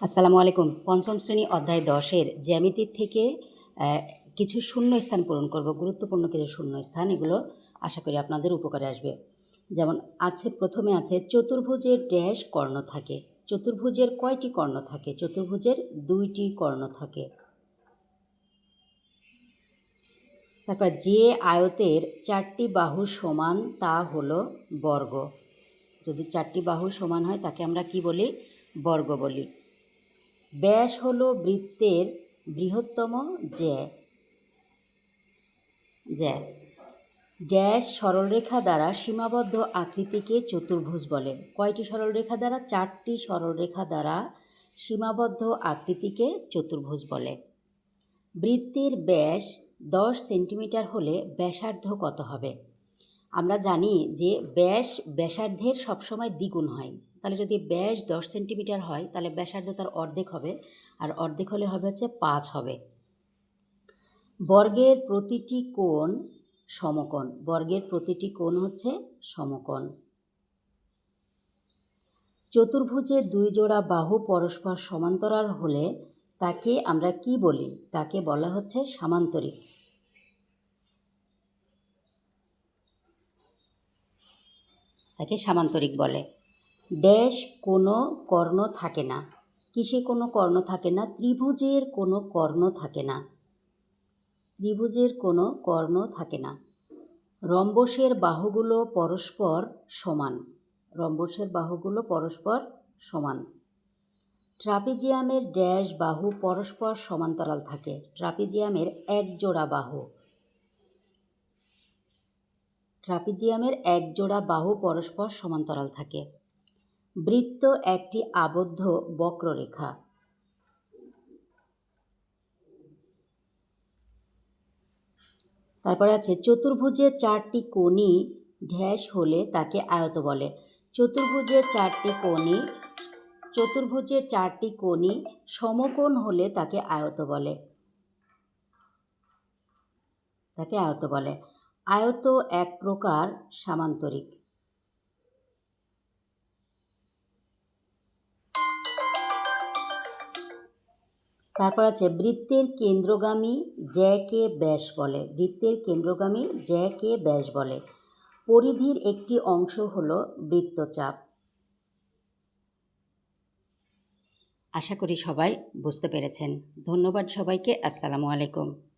আসসালামু আলাইকুম। পঞ্চম শ্রেণি অধ্যায় দশের জ্যামিতির থেকে কিছু শূন্য স্থান পূরণ করব, গুরুত্বপূর্ণ কিছু শূন্য স্থান এগুলো আশা করি আপনাদের উপকারে আসবে। যেমন, আছে, প্রথমে আছে, চতুর্ভুজের ড্যাশ কর্ণ থাকে। চতুর্ভুজের কয়টি কর্ণ থাকে? চতুর্ভুজের দুইটি কর্ণ থাকে। তারপর, যে আয়তের চারটি বাহু সমান, তা হলো বর্গ। যদি চারটি বাহু সমান হয়, তাকে আমরা কি বলি? বর্গ বলি। ব্যাস হল বৃত্তের বৃহত্তম জ্যা। জ্যা। ড্যাশ সরলরেখা দ্বারা সীমাবদ্ধ আকৃতিকে চতুর্ভুজ বলে। কয়টি সরলরেখা দ্বারা? চারটি সরলরেখা দ্বারা সীমাবদ্ধ আকৃতিকে চতুর্ভুজ বলে। বৃত্তের ব্যাস দশ সেন্টিমিটার হলে ব্যাসার্ধ কত হবে? আমরা জানি যে ব্যাস ব্যাসার্ধের সবসময় দ্বিগুণ হয়। তাহলে যদি ব্যাস দশ সেন্টিমিটার হয়, তাহলে ব্যাসার্ধ তার অর্ধেক হবে। আর অর্ধেক হলে হবে হচ্ছে পাঁচ হবে। বর্গের প্রতিটি কোণ সমকোণ। বর্গের প্রতিটি কোণ হচ্ছে সমকোণ। চতুর্ভুজের দুই জোড়া বাহু পরস্পর সমান্তরাল হলে তাকে আমরা কি বলি? তাকে বলা হচ্ছে সামান্তরিক। তাকে সামান্তরিক বলে। ড্যাশ কোনো কর্ণ থাকে না। কিসে কোনো কর্ণ থাকে না? ত্রিভুজের কোনো কর্ণ থাকে না। ত্রিভুজের কোনো কর্ণ থাকে না। রম্বসের বাহুগুলো পরস্পর সমান। রম্বসের বাহুগুলো পরস্পর সমান। ট্রাপিজিয়ামের ড্যাশ বাহু পরস্পর সমান্তরাল থাকে। ট্রাপিজিয়ামের এক জোড়া বাহু। ট্রাপিজিয়ামের এক জোড়া বাহু পরস্পর সমান্তরাল থাকে। বৃত্ত একটি আবদ্ধ বক্ররেখা। তারপরে আছে চতুর্ভুজের চারটি কোণই ড্যাশ হলে তাকে আয়ত বলে। চতুর্ভুজের চারটি কোণই চতুর্ভুজের চারটি কোণই সমকোণ হলে তাকে আয়ত বলে। তাকে আয়ত বলে। আয়ত এক প্রকার সামান্তরিক। তারপর আছে বৃত্তের কেন্দ্রগামী জ্যাকে ব্যাস বলে। বৃত্তের কেন্দ্রগামী জ্যাকে ব্যাস বলে। পরিধির একটি অংশ হল বৃত্তচাপ। আশা করি সবাই বুঝতে পেরেছেন। ধন্যবাদ সবাইকে। আসসালামু আলাইকুম।